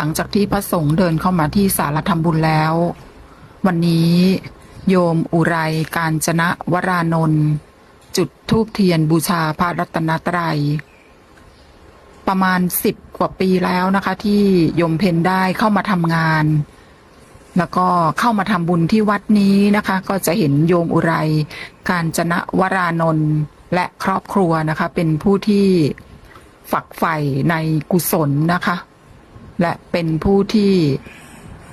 หลังจากที่พระสงฆ์เดินเข้ามาที่ศาลทำบุญแล้ว วันนี้โยมอุไรการจนะวรานนท์จุดธูปเทียนบูชาพระรัตนตรัย ประมาณสิบกว่าปีแล้วนะคะที่โยมเพนได้เข้ามาทำงาน แล้วก็เข้ามาทำบุญที่วัดนี้นะคะ ก็จะเห็นโยมอุไรการจนะวรานนท์และครอบครัวนะคะ เป็นผู้ที่ฝักใฝ่ในกุศลนะคะ และเป็นผู้ที่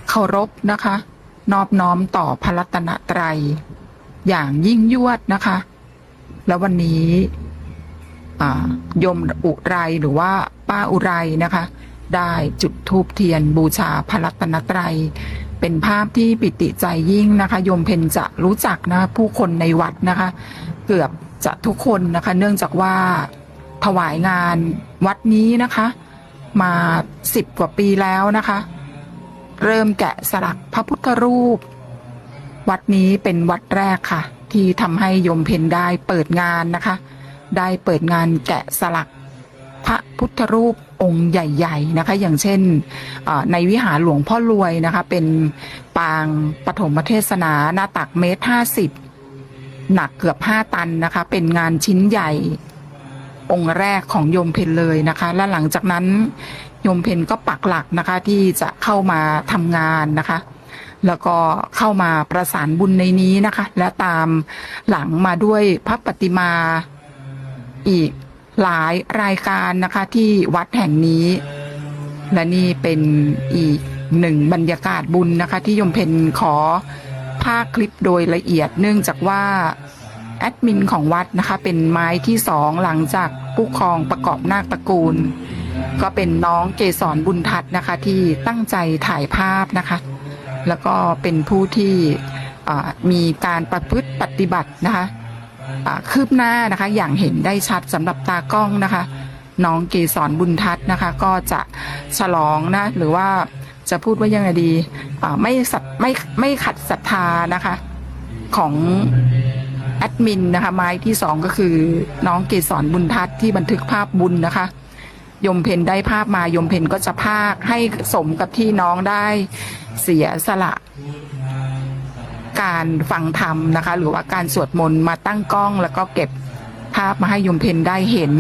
เคารพนะคะ นอบน้อมต่อพระรัตนตรัย อย่างยิ่งยวดนะคะ แล้ววันนี้ยมอุไรหรือว่าป้าอุไรนะคะ ได้จุดธูปเทียนบูชาพระรัตนตรัย เป็นภาพที่ปิติใจยิ่งนะคะยมเพนจะรู้จักนะผู้คนในวัดนะคะ เกือบจะทุกคนนะคะ เนื่องจากว่าถวายงานวัดนี้นะคะ มาสิบกว่าปีแล้วนะคะ เริ่มแกะสลักพระพุทธรูป วัดนี้เป็นวัดแรกค่ะ ที่ทำให้โยมเพนได้เปิดงานนะคะ ได้เปิดงานแกะสลักพระพุทธรูปองค์ใหญ่ ๆนะคะ อย่างเช่นในวิหารหลวงพ่อรวยนะคะ เป็นปางปฐมเทศนาหน้าตักเมตรห้าสิบหนักเกือบห้าตันนะคะ เป็นงานชิ้นใหญ่ องค์แรกของโยมเพนเลยนะคะ และหลังจากนั้นโยมเพนก็ปักหลักนะคะที่จะเข้ามาทำงานนะคะ แล้วก็เข้ามาประสานบุญในนี้นะคะ และตามหลังมาด้วยพระปฏิมาอีกหลายรายการนะคะที่วัดแห่งนี้ และนี่เป็นอีกหนึ่งบรรยากาศบุญนะคะ ที่โยมเพนขอภาคคลิปโดยละเอียดเนื่องจากว่า อดมินของวัดนะคะ เป็นไม้ที่สองหลังจากผู้ครองประกอบนาคตระกูล ก็เป็นน้องเกสรบุญทัศน์นะคะ ที่ตั้งใจถ่ายภาพนะคะ แล้วก็เป็นผู้ที่มีการประพฤติปฏิบัตินะคะคืบหน้านะคะอย่างเห็นได้ชัดสำหรับตากล้องนะคะ น้องเกสรบุญทัศน์นะคะ ก็จะฉลองนะหรือว่าจะพูดว่ายังไงดีไม่สัตไม่ไม่ขัดศรัทธานะคะของ ดมินนะคะไม้ที่สองก็คือน้องเกสรบุญทัศน์ที่บันทึกภาพบุญนะคะ ยมเพนได้ภาพมายมเพนก็จะภาคให้สมกับที่น้องได้เสียสละ การฟังธรรมนะคะ หรือว่าการสวดมนต์มาตั้งกล้อง แล้วก็เก็บภาพมาให้ยมเพนได้เห็น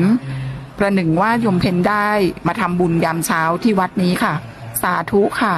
ประหนึ่งว่ายมเพนได้มาทำบุญยามเช้าที่วัดนี้ค่ะ สาธุค่ะ